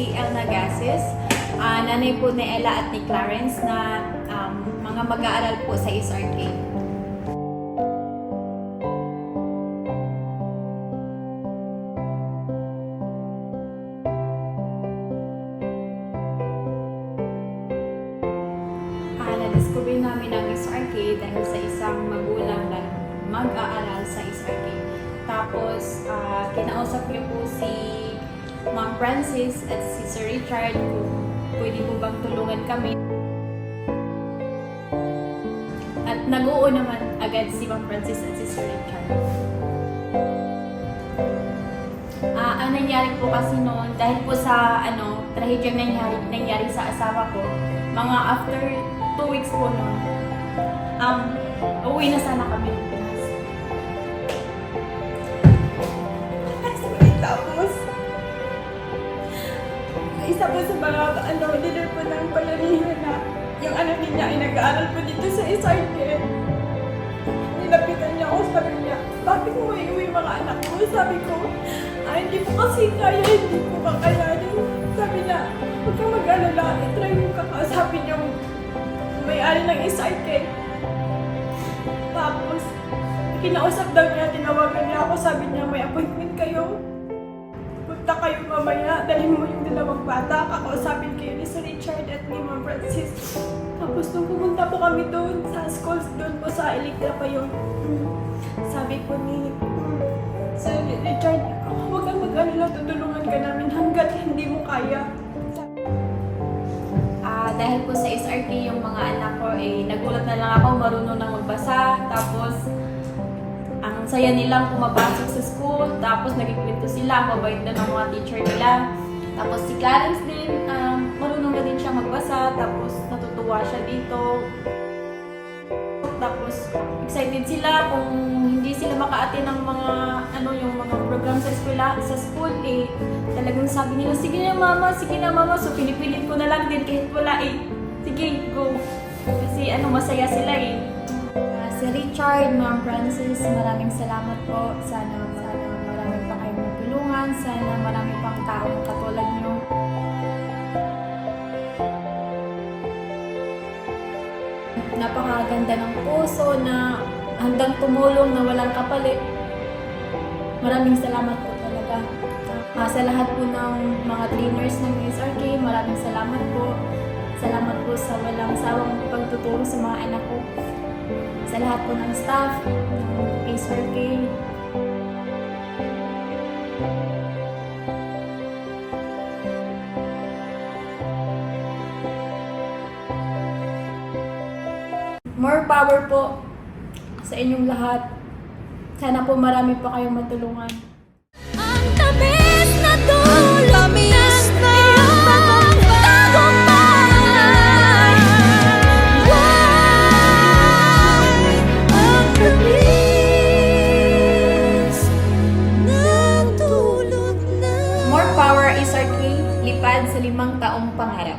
si Elna Gases, ah, nanay po ni Ella at ni Clarence na um, mga mag-aaral po sa SRK. Ah, na-discover namin ang SRK dahil sa isang magulang na mag-aaral sa SRK. Tapos, ah, kinausap niyo po si Ma'am Francis at si Sir Richard pwede po bang tulungan kami. At nag-oo naman agad si Ma'am Francis at si Sir Richard. Ah, ang nangyari po kasi noon, dahil po sa ano, trahedyang nangyari, nangyari sa asawa ko, mga after two weeks po noon, um, uwi na sana kami isa po sa mga ano, leader po ng bayanihan na yung anak niya ay nag-aaral po dito sa SRK. Nilapitan niya ako, sabi niya, bakit mo iuwi mga anak mo? Sabi ko, ah, hindi po kasi kaya, hindi ko kakayanin. Sabi niya, huwag kang mag-alala, itry mo kakausapin yung may-ari ng SRK. Tapos, kinausap daw niya, tinawagan niya ako, sabi niya, may appointment kayo. Punta kayo mamaya, dalhin mo yung dalawang bata, kakausapin kayo ni Sir Richard at ni Ma'am Francis. Tapos nung pumunta po kami doon sa schools, doon po sa Electra pa yun. Mm. Sabi po ni mm, Sir Richard, huwag kang mag-alala, tutulungan ka namin hanggat hindi mo kaya. Ah, dahil po sa SRT yung mga anak ko, eh, nagulat na lang ako, marunong na magbasa, tapos ang saya nilang pumapasok sa school, tapos nagkikwento sila, mabait na ng mga teacher nila. Tapos si Clarence din, um, marunong na din siya magbasa, tapos natutuwa siya dito. Tapos excited sila kung hindi sila maka-attend ng mga ano yung mga program sa eskwela sa school eh talagang sabi nila sige na mama sige na mama so pinipilit ko na lang din kahit wala eh sige go kasi ano masaya sila eh si Richard, Ma'am Francis, maraming salamat po. Sana, sana marami pa kayong matulungan. Sana marami pang taong katulad nyo. Napakaganda ng puso na handang tumulong na walang kapalit. Maraming salamat po talaga. Ah, sa lahat po ng mga trainers ng SRK, maraming salamat po. Salamat po sa walang sawang pagtuturo sa mga anak ko sa lahat po ng staff ng SRK. More power po sa inyong lahat. Sana po marami pa kayong matulungan. Ang tamis na dulot ആഹാരം